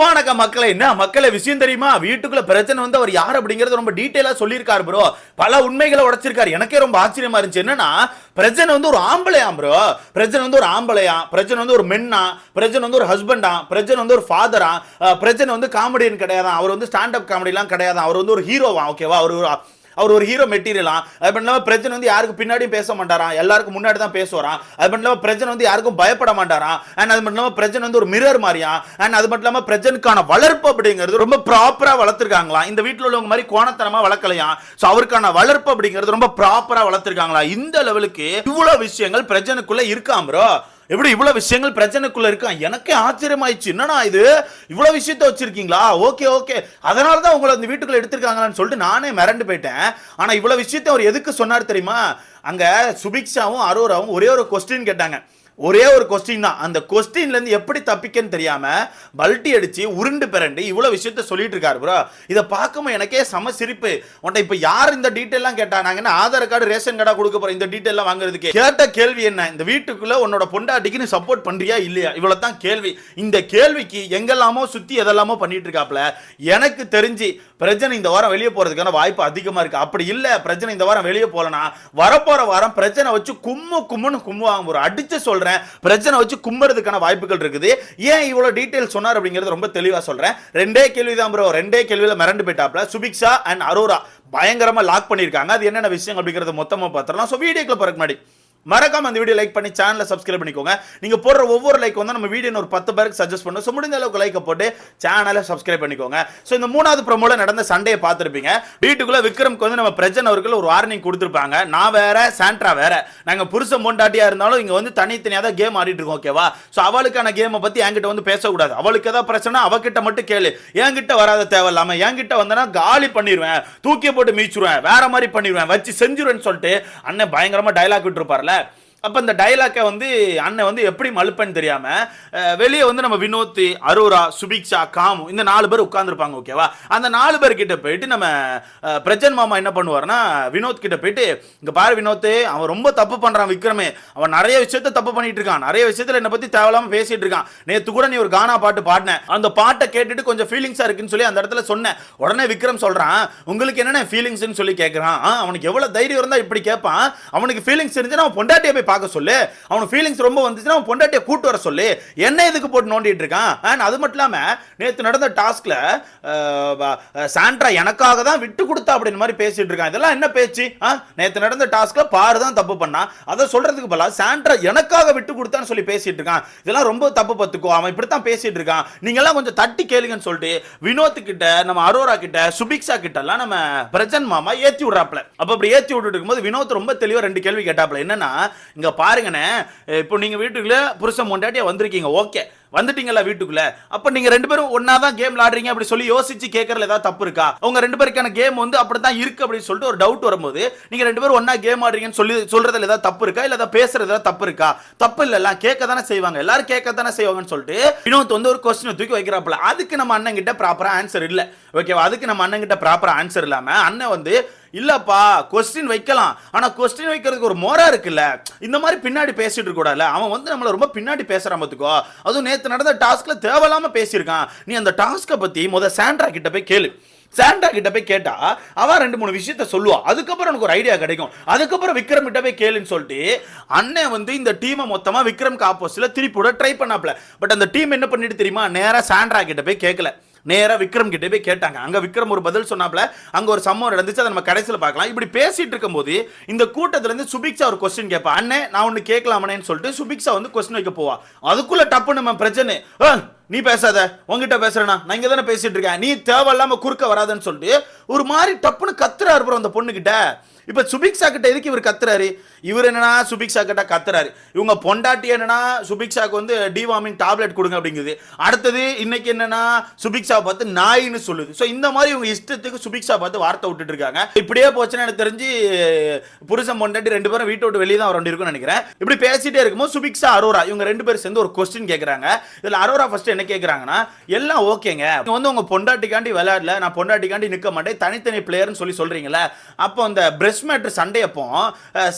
வணக்க மக்களை என்ன? மக்களை விஷயம் தெரியுமா? வீட்டுக்குள்ள பிரச்சனை வந்து அவர் யார் அப்படிங்கறது ரொம்ப டீட்டெயிலா சொல்லியிருக்காரு ப்ரோ பல உண்மைகளை உடைச்சிருக்காரு. எனக்கே ரொம்ப ஆச்சரியமா இருந்துச்சு. என்னன்னா பிரச்சனை வந்து ஒரு ஆம்பளையா ப்ரோ பிரச்சனை வந்து ஒரு ஆம்பளையா பிரச்சனை வந்து ஒரு மென்னா பிரச்சனை வந்து ஒரு ஹஸ்பண்டா பிரச்சனை வந்து ஒரு ஃபாதரா பிரச்சனை வந்து காமெடியன் கிடையாது அவர் வந்து ஸ்டாண்ட் அப் காமெடிலாம் கிடையாது அவர் வந்து ஒரு ஹீரோவா ஓகேவா அவர் அவர் ஒரு ஹீரோ மெட்டீரியலாம் அது மட்டும் இல்லாமல் பிரச்சனை வந்து யாருக்கு பின்னாடியும் பேச மாட்டாராம் எல்லாருக்கும் முன்னாடி தான் பேசுவாராம் அது மட்டும் இல்லாமல் பிரச்சனை வந்து யாருக்கும் பயப்பட மாட்டாராம் அண்ட் அது மட்டும் இல்லாமல் பிரச்சனை வந்து ஒரு மிரர் மாதிரியா? அண்ட் அது மட்டும் இல்லாமல் பிரச்சனைக்கான வளர்ப்பு அப்படிங்கிறது ரொம்ப ப்ராப்பராக வளர்த்துருக்காங்களாம் இந்த வீட்டில் உள்ளவங்க மாதிரி கோணத்தனமாக வளர்க்கலையாம் ஸோ அவருக்கான வளர்ப்பு அப்படிங்கிறது ரொம்ப ப்ராப்பராக வளர்த்துருக்காங்களா? இந்த லெவலுக்கு இவ்வளோ விஷயங்கள் பிரச்சனைக்குள்ள இருக்காம் ப்ரோ எப்படி இவ்வளவு விஷயங்கள் பிரச்சனைக்குள்ள இருக்கான் எனக்கே ஆச்சரியமாயிடுச்சு. என்னன்னா இது? இவ்வளவு விஷயத்த வச்சிருக்கீங்களா? Okay okay. அதனால தான் உங்களை அந்த வீட்டுக்குள்ள எடுத்திருக்காங்களான்னு சொல்லிட்டு நானே மிரண்டு போயிட்டேன். ஆனா இவ்வளவு விஷயத்த அவர் எதுக்கு சொன்னார் தெரியுமா? அங்க சுபிக்ஷாவும் அரோராவும் ஒரே ஒரு கொஸ்டின் கேட்டாங்க. ஒரே ஒரு கொஸ்டின் தான். அந்த கொஸ்டின்லேருந்து எப்படி தப்பிக்கன்னு தெரியாமல் பல்ட்டி அடித்து உருண்டு பிறண்டு இவ்வளோ விஷயத்த சொல்லிட்டு இருக்காரு ப்ரோ இதை பார்க்கும்போது எனக்கே செம சிரிப்பு. உன்ட்ட இப்போ யார் இந்த டீட்டெயிலாம் கேட்டா? என்ன ஆதார் கார்டு ரேஷன் கார்டாக கொடுக்க போகிறோம் இந்த டீட்டெயிலாம் வாங்குறதுக்கு. கேட்ட கேள்வி என்ன? இந்த வீட்டுக்குள்ளே உன்னோட பொண்டாட்டிக்கு நீ சப்போர்ட் பண்ணுறியா இல்லையா? இவ்வளோ தான் கேள்வி. இந்த கேள்விக்கு எங்கெல்லாமோ சுற்றி எதெல்லாமோ பண்ணிட்டு இருக்காப்ல. எனக்கு தெரிஞ்சு பிரச்சனை இந்த வாரம் வெளியே போகிறதுக்கான வாய்ப்பு அதிகமாக இருக்குது அப்படி இல்லை பிரச்சனை இந்த வாரம் வெளியே போகலனா வரப்போகிற வாரம் பிரச்சனை வச்சு கும்மு கும்முன்னு கும்முவாங்க ஒரு அடிச்சு சொல்றேன். பிரச்சனை வச்சு கும்புறதுக்கான வாய்ப்புகள் இருக்குது. ஏன் இவ்வளவு டீட்டெயில் சொன்னார் அப்படிங்கிறது ரொம்ப தெளிவா சொல்றேன். ரெண்டே கேள்வி தான் ப்ரோ ரெண்டே கேள்வியில மிரண்டு போயிட்டாப்ல. சுபிக்ஷா அண்ட் அரோரா பயங்கரமா லாக் பண்ணிருக்காங்க அது என்னென்ன விஷயம் அப்படிங்கறது மொத்தமா பார்த்துடலாம். ஸோ வீடியோக்குள்ள போறதுக்கு முன்னாடி மறக்காம அந்த வீடியோ லைக் பண்ணி சேனலை சப்ஸ்கிரைப் பண்ணிக்கோங்க. நீங்க போடுற ஒவ்வொரு லைக் வந்து நம்ம வீடியோ ஒரு பத்து பேருக்கு சஜஸ்ட் பண்ணும் ஸோ முடிஞ்ச அளவுக்கு லைக்கை போட்டு சேனலை சப்ஸ்கிரைப் பண்ணிக்கோங்க. ஸோ இந்த மூணாவது ப்ரமோல நடந்த சண்டையை பார்த்துருப்பீங்க. வீட்டுக்குள்ள விக்ரம்க்கு வந்து நம்ம பிரஜன் அவர்கள் ஒரு வார்னிங் கொடுத்துருப்பாங்க. நான் வேற சாண்ட்ரா வேற. நாங்க புருஷன் பொண்டாட்டியாக இருந்தாலும் இங்க வந்து தனித்தனியாக தான் கேம் ஆடிட்டு இருக்கோம் ஓகேவா ஸோ அவளுக்கான கேமை பத்தி என்கிட்ட வந்து பேசக்கூடாது. அவளுக்கு ஏதாவது பிரச்சனை அவகிட்ட மட்டும் கேளு. என்கிட்ட வராத தேவையில்லாம என்கிட்ட வந்தனா காலி பண்ணிடுவேன் தூக்கி போட்டு மீச்சிருவேன். வேற மாதிரி பண்ணிடுவேன் வச்சு செஞ்சிருவேன்னு சொல்லிட்டு அண்ணன் பயங்கரமா டைலாக் விட்டுருப்பார்ல. that. அப்போ இந்த டைலாக்கை வந்து அண்ணன் வந்து எப்படி மழுப்பேன்னு தெரியாமல் வெளியே வந்து நம்ம வினோத் அரோரா சுபிக்ஷா காமு இந்த நாலு பேர் உட்காந்துருப்பாங்க ஓகேவா அந்த நாலு பேர்கிட்ட போயிட்டு நம்ம பிரஜன் மாமா என்ன பண்ணுவார்னா வினோத் கிட்ட போயிட்டு இங்கே பாரு வினோத் அவன் ரொம்ப தப்பு பண்ணுறான் விக்ரமே. அவன் நிறைய விஷயத்த தப்பு பண்ணிட்டு இருக்கான். நிறைய விஷயத்தில் என்னை பற்றி தேவையில்லாமல் பேசிட்டு இருக்கான். நேற்று கூட நீ ஒரு கானா பாட்டு பாடின. அந்த பாட்டை கேட்டுட்டு கொஞ்சம் ஃபீலிங்ஸாக இருக்குன்னு சொல்லி அந்த இடத்துல சொன்னேன் உடனே விக்ரம் சொல்கிறான் உங்களுக்கு என்னென்ன ஃபீலிங்ஸ்னு சொல்லி கேட்குறான் அவனுக்கு எவ்வளோ தைரியம் இருந்தால் இப்படி கேட்பான். அவனுக்கு ஃபீலிங்ஸ் இருந்துச்சுன்னா அவன் பொண்டாட்டியை போய் பார்க்க சொல்லு. அவனுக்கு ஃபீலிங்ஸ் ரொம்ப வந்துச்சுன்னா அவன் பொண்டாட்டியை கூட்டு வர சொல்லு. என்ன இதுக்கு போட்டு நோண்டிட்டு இருக்கான்? அண்ட் அது மட்டும் இல்லாம நேத்து நடந்த டாஸ்க்ல சாண்ட்ரா எனக்காக தான் விட்டு கொடுத்தா அப்படின்னு மாதிரி பேசிட்டு இருக்கான். இதெல்லாம் என்ன பேச்சு? நேற்று நேத்து நடந்த டாஸ்க்ல பாரு தான் தப்பு பண்ணா. அதை சொல்றதுக்கு பதிலா சாண்ட்ரா எனக்காக விட்டு கொடுத்தான்னு சொல்லி பேசிட்டு இருக்கான். இதெல்லாம் ரொம்ப தப்பு பத்துக்கோ அவன் இப்படித்தான் பேசிட்டு இருக்கான். நீங்க எல்லாம் கொஞ்சம் தட்டி கேளுங்கன்னு சொல்லிட்டு வினோத் கிட்ட நம்ம அரோரா கிட்ட சுபிக்ஷா கிட்ட எல்லாம் நம்ம பிரஜன் மாமா ஏத்தி விடுறாப்ல அப்ப அப்படி ஏத்தி விட்டுட்டு இருக்கும்போது வினோத் ரொம்ப தெளிவாக ரெண்டு கேள்வி கேட்டாப்ல என்னன்னா இங்கே பாருங்கண்ணே. இப்போ நீங்கள் வீட்டுக்குள்ளே புருஷன் முண்டாட்டியா வந்திருக்கீங்க. ஓகே. வந்துட்டீங்களா வீட்டுக்குள்ள. அப்ப நீங்க ரெண்டு பேரும் ஒன்னா தான் கேம் விளாடுறீங்க அப்படி சொல்லி யோசிச்சு கேட்கறதுல ஏதாவது தப்பு இருக்கா? உங்க ரெண்டு பேருக்கான கேம் வந்து அப்படிதான் இருக்கு அப்படின்னு சொல்லிட்டு ஒரு டவுட் வரும்போது நீங்க ரெண்டு பேரும் ஒன்னா கேம் ஆடுறீங்கன்னு சொல்லி சொல்றதுல ஏதாவது தப்பு இருக்கா? இல்ல ஏதாவது பேசுறது ஏதாவது தப்பு இருக்கா? தப்பு இல்ல எல்லாம் கேட்க தானே செய்வாங்க. எல்லாரும் கேட்க தானே செய்வாங்கன்னு சொல்லிட்டு வினோத் வந்து ஒரு கொஸ்டின் தூக்கி வைக்கிறாப்புல. அதுக்கு நம்ம அண்ணன் கிட்ட ப்ராப்பரா ஆன்சர் இல்ல. ஓகேவா அதுக்கு நம்ம அண்ணன் கிட்ட ப்ராப்பரா ஆன்சர் இல்லாம அண்ணன் வந்து இல்லப்பா கொஸ்டின் வைக்கலாம். ஆனா கொஸ்டின் வைக்கிறதுக்கு ஒரு மோரா இருக்குல்ல. இந்த மாதிரி பின்னாடி பேசிட்டு இருக்க கூடாதுல அவன் வந்து நம்மள ரொம்ப பின்னாடி பேசுறான் பார்த்துக்கோ. அதுவும் நேற்று நடந்த டாஸ்க்ல தேவையில்லாம பேசியிருக்கான். நீ அந்த டாஸ்க்கை பத்தி முத சாண்ட்ரா கிட்ட போய் கேளு. சாண்டா கிட்ட போய் கேட்டா அவன் ரெண்டு மூணு விஷயத்த சொல்லுவா. அதுக்கப்புறம் எனக்கு ஒரு ஐடியா கிடைக்கும். அதுக்கப்புறம் விக்ரம் கிட்ட போய் கேளுன்னு சொல்லிட்டு அண்ணன் வந்து இந்த டீமை மொத்தமா விக்ரம்க்கு ஆப்போசிட்ல திருப்பி விட ட்ரை பண்ணாப்ல பட் அந்த டீம் என்ன பண்ணிட்டு தெரியுமா? நேரா சாண்ட்ரா கிட்ட போய் கேட்கல நேராக விக்ரம் கிட்டே போய் கேட்டாங்க. அங்கே விக்ரம் ஒரு பதில் சொன்னாப்ல அங்கே ஒரு சம்பவம் நடந்துச்சு அதை நம்ம கடைசியில் பார்க்கலாம். இப்படி பேசிட்டு இருக்கும்போது இந்த கூட்டத்துலேருந்து சுபிக்ஷா ஒரு கொஸ்டின் கேட்பா. அண்ணே நான் ஒன்று கேட்கலாமனேன்னு சொல்லிட்டு சுபிக்ஷா வந்து கொஸ்டின் வைக்க போவா. அதுக்குள்ளே டப்பு நம்ம பிரச்சனை. நீ பேசாத. உங்ககிட்ட பேசுறேனா? நான் இங்கே தானே பேசிட்டு இருக்கேன். நீ தேவையில்லாம குறுக்க வராதுன்னு சொல்லிட்டு ஒரு மாதிரி டப்புன்னு கத்துறாரு bro அந்த பொண்ணுக்கிட்ட இப்போ சுபிக்ஷா கிட்ட எதுக்கு இவர் கத்துறாரு? இவர் என்னன்னா சுபிக்ஷா கிட்ட கத்துறாரு. இவங்க பொண்டாட்டி என்னன்னா சுபிக்ஷாக்கு வந்து டிவார்மிங் டேப்லெட் கொடுங்க அப்படிங்குது. அடுத்தது இன்னைக்கு என்னன்னா சுபிக்ஷா பார்த்து நாயின்னு சொல்லுது. ஸோ இந்த மாதிரி இவங்க இஷ்டத்துக்கு சுபிக்ஷா பார்த்து வார்த்தை விட்டுட்டு இருக்காங்க இப்படியே போச்சுன்னா எனக்கு தெரிஞ்சு புருஷன் பொண்டாட்டி ரெண்டு பேரும் வீட்டை விட்டு வெளியே தான் வர இருக்கும்னு நினைக்கிறேன். இப்படி பேசிட்டே இருக்கும்போது சுபிக்ஷா அரோரா இவங்க ரெண்டு பேரும் சேர்ந்து ஒரு கொஸ்டின் கேட்குறாங்க இதில் அரோரா ஃபர்ஸ்ட் என்ன கேட்குறாங்கன்னா எல்லாம் ஓகேங்க. வந்து உங்க பொண்டாட்டிக்காண்டி விளையாடல. நான் பொண்டாட்டிக்காண்டி நிற்க மாட்டேன். தனித்தனி பிளேயர்னு சொல்லி சொல்றீங்களே அப்போ அந்த பிரஸ்ட் மேட்ரு சண்டையப்போ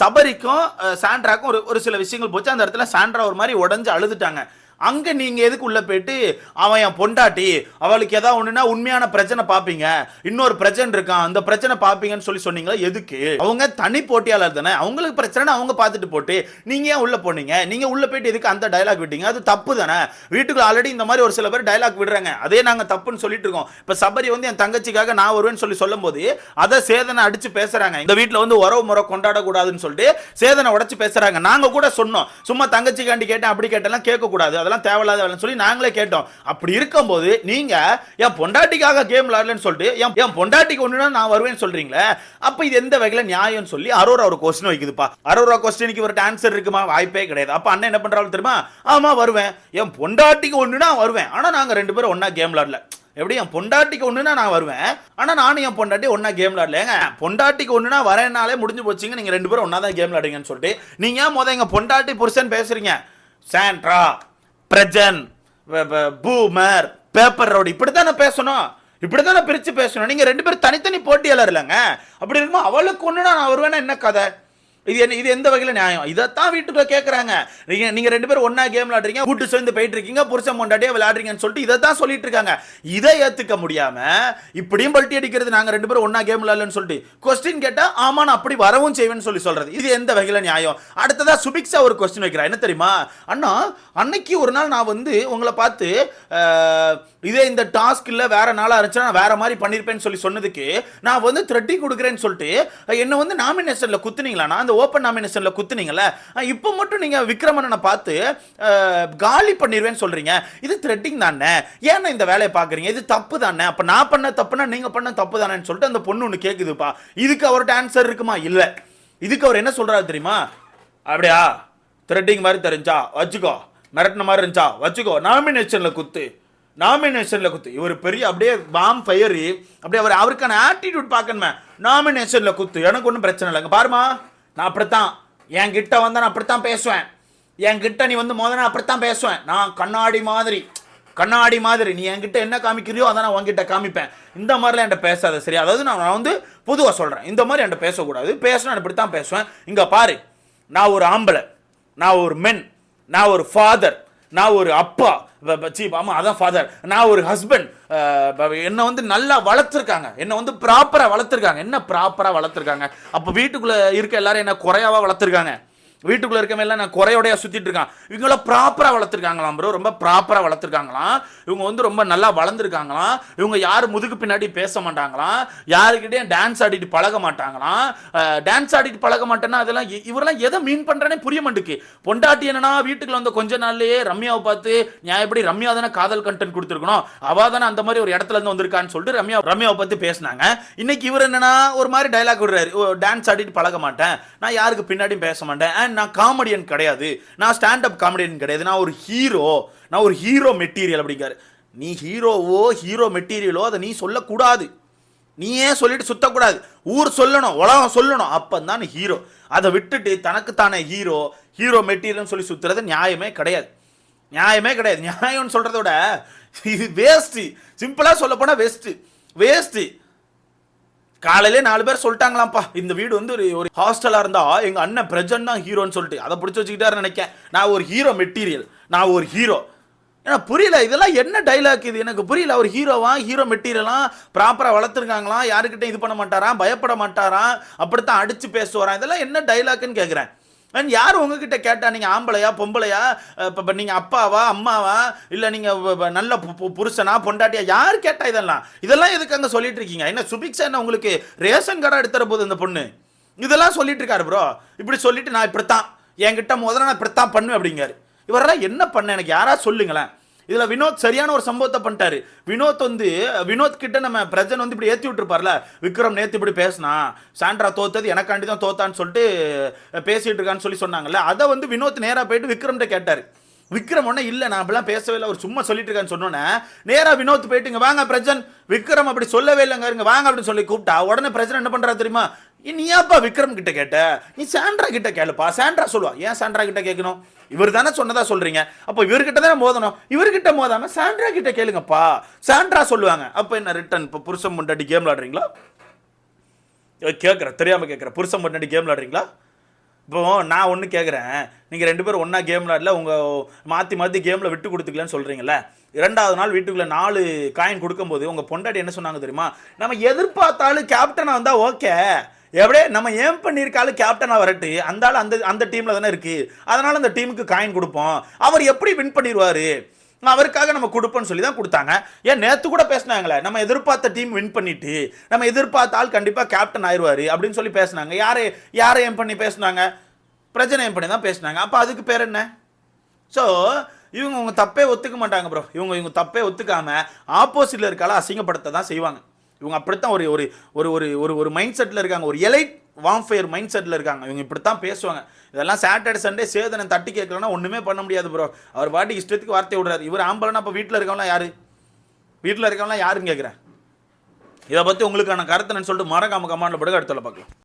சபரிக்கும் சாண்ட்ராக்கும் ஒரு ஒரு சில விஷயங்கள் போச்சு. அந்த இடத்துல சாண்ட்ரா ஒரு மாதிரி உடஞ்சு அழுதுட்டாங்க. அங்க நீங்க எதுக்கு உள்ள போயிட்டு அவன் என் பொண்டாட்டி அவளுக்கு ஏதாவது ஒண்ணுனா உண்மையான பிரச்சனை பாப்பீங்க. இன்னொரு பிரச்சனை இருக்கான் அந்த பிரச்சனை பாப்பீங்கன்னு சொல்லி சொன்னீங்களா? எதுக்கு? அவங்க தனி போட்டியாளர் தானே. அவங்களுக்கு பிரச்சனை அவங்க பார்த்துட்டு போட்டு நீங்க ஏன் உள்ள போனீங்க? நீங்க உள்ள போயிட்டு எதுக்கு அந்த டயலாக் விட்டீங்க? அது தப்பு தானே. வீட்டுக்குள்ள ஆல்ரெடி இந்த மாதிரி ஒரு சில பேர் டயலாக் விடுறாங்க. அதே நாங்க தப்புன்னு சொல்லிட்டு இருக்கோம். இப்ப சபரி வந்து என் தங்கச்சிக்காக நான் வருவேன்னு சொல்லி சொல்லும் போது அதை சேதனை அடிச்சு பேசுறாங்க. இந்த வீட்டுல வந்து உறவு முறை கொண்டாடக்கூடாதுன்னு சொல்லிட்டு சேதனை உடச்சு பேசுறாங்க. நாங்க கூட சொன்னோம். சும்மா தங்கச்சிக்காண்டி கேட்டேன் அப்படி கேட்டெல்லாம் கேட்க கூடாது இதெல்லாம் தேவையில்லாத வேலைன்னு சொல்லி நாங்களே கேட்டோம். அப்படி இருக்கும்போது நீங்க என் பொண்டாட்டிக்காக கேம் விளாடலன்னு சொல்லிட்டு என் என் பொண்டாட்டிக்கு ஒன்றுனா நான் வருவேன்னு சொல்றீங்களே? அப்போ இது எந்த வகையில் நியாயம்னு சொல்லி அரோரா ஒரு கொஸ்டின் வைக்குதுப்பா. அரோரா கொஸ்டினுக்கு ஒரு ஆன்சர் இருக்குமா? வாய்ப்பே கிடையாது. அப்போ அண்ணன் என்ன பண்ணுறாலும் தெரியுமா? ஆமா வருவேன். என் பொண்டாட்டிக்கு ஒன்றுனா வருவேன். ஆனால் நாங்கள் ரெண்டு பேரும் ஒன்றா கேம் விளாடல எப்படி? என் பொண்டாட்டிக்கு ஒன்றுனா நான் வருவேன். ஆனால் நானும் என் பொண்டாட்டி ஒன்றா கேம் விளாடலங்க பொண்டாட்டிக்கு ஒன்றுனா வரேனாலே முடிஞ்சு போச்சுங்க. நீங்கள் ரெண்டு பேரும் ஒன்றா தான் கேம் விளாடுங்கன்னு சொல்லிட்டு. நீங்கள் ஏன் மொதல் எங்க பொண்டாட்டி புருஷன் பேசுறீங்க? Sandra. Prajan boomer paper road இப்படித்தானே பேசணும்? இப்படித்தானே பிரிச்சு பேசணும்? நீங்க ரெண்டு பேரும் தனித்தனி போட்டியாளர் இல்லைங்க. அப்படி இருக்கும்போது அவளுக்கு ஒண்ணுனா நான் வருவேன்னா என்ன கதை? இது என்ன இது எந்த வகையில் நியாயம்? இதைத்தான் வீட்டுக்குள்ள கேட்குறாங்க நீங்கள் நீங்கள் ரெண்டு பேரும் ஒன்றா கேம் விளாடுறீங்க கூட்டு சேர்ந்து போயிட்டு இருக்கீங்க புருஷன் பொண்டாட்டியே விளாடுறீங்கன்னு சொல்லிட்டு இதை தான் சொல்லிட்டு இருக்காங்க. இதை ஏற்றுக்க முடியாமல் இப்படியும் பல்ட்டி அடிக்கிறது நாங்கள் ரெண்டு பேரும் ஒன்றா கேம் விளாடலன்னு சொல்லிட்டு கொஸ்டின் கேட்டால் ஆமா நான் அப்படி வரவும் செய்வேன்னு சொல்லி சொல்கிறது இது எந்த வகையில் நியாயம்? அடுத்ததாக சுபிக்ஸா ஒரு கொஸ்டின் வைக்கிறா. என்ன தெரியுமா? அண்ணா அன்னைக்கு ஒரு நாள் நான் வந்து உங்களை பார்த்து இதே இந்த டாஸ்க் இல்லை வேற நாளாக இருந்துச்சுன்னா நான் வேற மாதிரி பண்ணியிருப்பேன்னு சொல்லி சொன்னதுக்கு நான் வந்து த்ரெட்டிங் கொடுக்குறேன்னு சொல்லிட்டு என்னை வந்து நாமினேஷனில் குத்துனீங்களா அந்த ஓப்பன் நாமினேஷன்ல குத்துனீங்கல்ல இப்போ மட்டும் நீங்க விக்ரமணனை பார்த்து காலி பண்ணிடுவேன்னு சொல்றீங்க. இது த்ரெட்டிங் தானே? ஏன்னா இந்த வேலையை பாக்குறீங்க இது தப்பு தானே? அப்ப நான் பண்ண தப்புனா நீங்க பண்ண தப்பு தானேன்னு சொல்லிட்டு அந்த பொண்ணு ஒன்று கேக்குதுப்பா. இதுக்கு அவர்கிட்ட ஆன்சர் இருக்குமா? இல்ல. இதுக்கு அவர் என்ன சொல்றாரு தெரியுமா? அப்படியா? த்ரெட்டிங் மாதிரி தெரிஞ்சா வச்சுக்கோ. மிரட்டின மாதிரி இருந்துச்சா? வச்சுக்கோ. நாமினேஷன்ல குத்து. நாமினேஷன்ல குத்து. இவர் பெரிய அப்படியே வாம் ஃபயரி அப்படியே அவர் அவருக்கான ஆட்டிடியூட் பார்க்கணுமே. நாமினேஷன்ல குத்து. எனக்கு ஒன்றும் பிரச்சனை இல்லைங்க. பாருமா நான் அப்படித்தான். என் கிட்ட வந்து நான் அப்படித்தான் பேசுவேன். என் கிட்ட நீ வந்து முதல்ல அப்படித்தான் பேசுவேன். நான் கண்ணாடி மாதிரி கண்ணாடி மாதிரி. நீ என்கிட்ட என்ன காமிக்கிறியோ அதை நான் உங்ககிட்ட காமிப்பேன். இந்த மாதிரிலாம் என்கிட்ட பேசாத சரி அதாவது நான் நான் வந்து பொதுவாக சொல்கிறேன் இந்த மாதிரி என்கிட்ட பேசக்கூடாது. பேசினா நான் இப்படி தான் பேசுவேன். இங்கே பாரு. நான் ஒரு ஆம்பளை. நான் ஒரு மென். நான் ஒரு ஃபாதர் நான் ஒரு அப்பா. சீ ஆமாம் அதான் ஃபாதர் நான் ஒரு ஹஸ்பண்ட் என்னை வந்து நல்லா வளர்த்துருக்காங்க. என்னை வந்து ப்ராப்பராக வளர்த்துருக்காங்க. என்ன ப்ராப்பராக வளர்த்துருக்காங்க? அப்போ வீட்டுக்குள்ளே இருக்க எல்லாரும் என்ன குறையாவாக வளர்த்துருக்காங்க? வீட்டுக்குள்ளே இருக்கவன் எல்லாம் நான் குறையோடையா சுற்றிட்டு இருக்கான். இவங்கள ப்ராப்பராக வளர்த்துருக்காங்களாம் ப்ரோ ரொம்ப ப்ராப்பராக வளர்த்துருக்காங்களாம். இவங்க வந்து ரொம்ப நல்லா வளர்ந்துருக்காங்களாம். இவங்க யார் முதுகு பின்னாடி பேச மாட்டாங்களாம். யாருக்கிட்டையும் டான்ஸ் ஆடிட்டு பழக மாட்டாங்களாம். டான்ஸ் ஆடிட்டு பழக மாட்டேன்னா அதெல்லாம் இவரெல்லாம் எதை மீன் பண்ணுறேனே புரிய மாட்டேக்கு பொண்டாட்டி என்னன்னா வீட்டுக்குள்ள வந்து கொஞ்ச நாள்லயே ரம்யாவை பார்த்து நான் எப்படி ரம்யா தானே காதல் கண்டென்ட் கொடுத்துருக்கணும்? அவ தானே அந்த மாதிரி ஒரு இடத்துல இருந்து வந்திருக்கான்னு சொல்லிட்டு ரம்யா ரம்யாவை பார்த்து பேசினாங்க. இன்னைக்கு இவர் என்னன்னா ஒரு மாதிரி டைலாக் விடுறாரு. டான்ஸ் ஆடிட்டு பழக மாட்டேன். நான் யாருக்கு பின்னாடியும் பேச மாட்டேன். அண்ட் நான் காமெடியன் கிடையாது. நான் ஸ்டாண்ட் அப் காமெடியன் கிடையாது. நான் ஒரு ஹீரோ நான் ஒரு ஹீரோ மெட்டீரியல் அப்படிங்காரு நீ ஹீரோவோ ஹீரோ மெட்டீரியலோ அதை நீ சொல்லக்கூடாது. நீயே சொல்லிட்டு சுத்தக்கூடாது. ஊர் சொல்லணும் உலகம் சொல்லணும். அப்போ தான் ஹீரோ அதை விட்டுட்டு தனக்குத்தானே ஹீரோ ஹீரோ மெட்டீரியல்னு சொல்லி சுத்துறது நியாயமே கிடையாது. நியாயமே கிடையாது. நியாயம்னு சொல்கிறத விட இது வேஸ்ட்டு சிம்பிளாக சொல்லப்போனால் வேஸ்ட்டு வேஸ்ட்டு காலையிலே நாலு பேர் சொல்லிட்டாங்களாம்ப்பா. இந்த வீடு வந்து ஒரு ஒரு ஹாஸ்டலாக இருந்தா எங்க அண்ணன் பிரஜன் தான் ஹீரோன்னு சொல்லிட்டு அதை பிடிச்சி வச்சுக்கிட்டாரு நினைக்கேன். நான் ஒரு ஹீரோ மெட்டீரியல் நான் ஒரு ஹீரோ ஏன்னா புரியல இதெல்லாம் என்ன டைலாக் இது? எனக்கு புரியல அவர் ஹீரோவா ஹீரோ மெட்டீரியலாம் ப்ராப்பராக வளர்த்துருக்காங்களாம் யாருக்கிட்டையும் இது பண்ண மாட்டாராம் பயப்பட மாட்டாராம் அப்படித்தான் அடிச்சு பேசுவாராம். இதெல்லாம் என்ன டைலாக்னு கேட்குறேன் மேன் யார் உங்ககிட்ட கேட்டா நீங்க ஆம்பளையா பொம்பளையா இப்போ நீங்க அப்பாவா அம்மாவா இல்ல நீங்க நல்ல பு- புருஷனா பொண்டாட்டியா யார் கேட்டா இதெல்லாம்? இதெல்லாம் எதுக்கு அங்க சொல்லிட்டு இருக்கீங்க? என்ன சுபிக்ஷா என்ன உங்களுக்கு ரேஷன் கார்டா எடுத்துற போது இந்த பொண்ணு? இதெல்லாம் சொல்லிட்டு இருக்காரு ப்ரோ இப்படி சொல்லிட்டு நான் இப்படித்தான். என்கிட்ட முதல்ல நான் இப்படித்தான் பண்ணுவேன் அப்படிங்காரு இவரெல்லாம் என்ன பண்ண? எனக்கு யாரா சொல்லுங்களேன். இதுல வினோத் சரியான ஒரு சம்பவத்தை பண்ணிட்டாரு. வினோத் வந்து வினோத் கிட்ட நம்ம பிரஜன் வந்து இப்படி ஏத்தி விட்டுருப்பார்ல? விக்ரம் நேத்து இப்படி பேசினா சாண்ட்ரா தோத்தது எனக்காண்டி தான் தோத்தான்னு சொல்லிட்டு பேசிட்டு இருக்கான்னு சொல்லி சொன்னாங்கல்ல? அதை வந்து வினோத் நேரா போயிட்டு விக்ரம்கிட்ட கேட்டார். விக்ரம் ஒன்றும் இல்லை நான் அப்படிலாம் பேசவே இல்லை அவர் சும்மா சொல்லிட்டு இருக்கான்னு சொன்னோன்னே நேராக வினோத் போயிட்டுங்க வாங்க பிரஜன் விக்ரம் அப்படி சொல்லவே இல்லைங்க இருங்க வாங்க அப்படின்னு சொல்லி கூப்பிட்டா உடனே பிரஜன் என்ன பண்ணுறா தெரியுமா? நீ ஏப்பா விக்ரம் கிட்ட கேட்ட? நீ சாண்ட்ரா கிட்ட கேளுப்பா. சாண்ட்ரா சொல்லுவா. ஏன் சாண்ட்ரா கிட்ட கேட்கணும்? இவர் தானே சொன்னதா சொல்றீங்க. அப்போ இவர்கிட்ட தானே மோதணும்? இவர்கிட்ட மோதாம சாண்ட்ரா கிட்ட கேளுங்கப்பா. சாண்ட்ரா சொல்லுவாங்க. அப்போ என்ன ரிட்டன் இப்போ புருஷன் முண்டாடி கேம் விளாடுறீங்களா கேட்குறேன் தெரியாம கேட்குறேன் புருஷன் முன்னாடி கேம் விளாடுறீங்களா இப்போ நான் ஒன்று கேட்குறேன் நீங்கள் ரெண்டு பேரும் ஒன்றா கேம் விளாடல உங்கள் மாற்றி மாற்றி கேமில் விட்டு கொடுத்துக்கலன்னு சொல்கிறீங்களே இரண்டாவது நாள் வீட்டுக்குள்ளே நாலு காயின் கொடுக்கும்போது உங்கள் பொண்டாட்டி என்ன சொன்னாங்க தெரியுமா? நம்ம எதிர்பார்த்தாலும் கேப்டனாக வந்தால் ஓகே எப்படியே நம்ம ஏன் பண்ணியிருக்காலும் கேப்டனாக வரட்டு அந்த ஆள் அந்த அந்த டீமில் தானே இருக்குது அதனால் அந்த டீமுக்கு காயின் கொடுப்போம். அவர் எப்படி வின் பண்ணிடுவார் அவருக்காக நம்ம கொடுப்போம்னு சொல்லி தான் கொடுத்தாங்க. ஏன் நேற்று கூட பேசினாங்களே நம்ம எதிர்பார்த்த டீம் வின் பண்ணிட்டு நம்ம எதிர்பார்த்த ஆள் கண்டிப்பாக கேப்டன் ஆயிடுவார் அப்படின்னு சொல்லி பேசினாங்க. யாரை யாரை ஏம் பண்ணி பேசினாங்க? பிரச்சனை ஏம் பண்ணி தான் பேசினாங்க. அப்போ அதுக்கு பேர் என்ன? ஸோ இவங்க உங்க தப்பே ஒத்துக்க மாட்டாங்க ப்ரோ இவங்க இவங்க தப்பே ஒத்துக்காமல் ஆப்போசிட்டில் இருக்கால அசிங்கப்படுத்த தான் செய்வாங்க. இவங்க அப்படித்தான் ஒரு ஒரு ஒரு ஒரு ஒரு ஒரு மைண்ட் செட்டில் இருக்காங்க. ஒரு எலைட் வாம்ஃபயர் மைண்ட் செட்டில் இருக்காங்க. இவங்க இப்படித்தான் பேசுவாங்க. இதெல்லாம் சாட்டர்டே சண்டே சேதனை தட்டி கேட்கலன்னா ஒன்றுமே பண்ண முடியாது ப்ரோ அவர் பாட்டி இஷ்டத்துக்கு வார்த்தை விடுறாரு. இவர் ஆம்பளைனா அப்போ வீட்டில் இருக்கவங்களாம் யார்? வீட்டில் இருக்கவங்களாம் யாருன்னு கேட்குறேன். இதை பற்றி உங்களுக்கான கருத்துன்னு சொல்லிட்டு மறக்காம கமாண்டில் படுக்க அடுத்தல பார்க்கலாம்.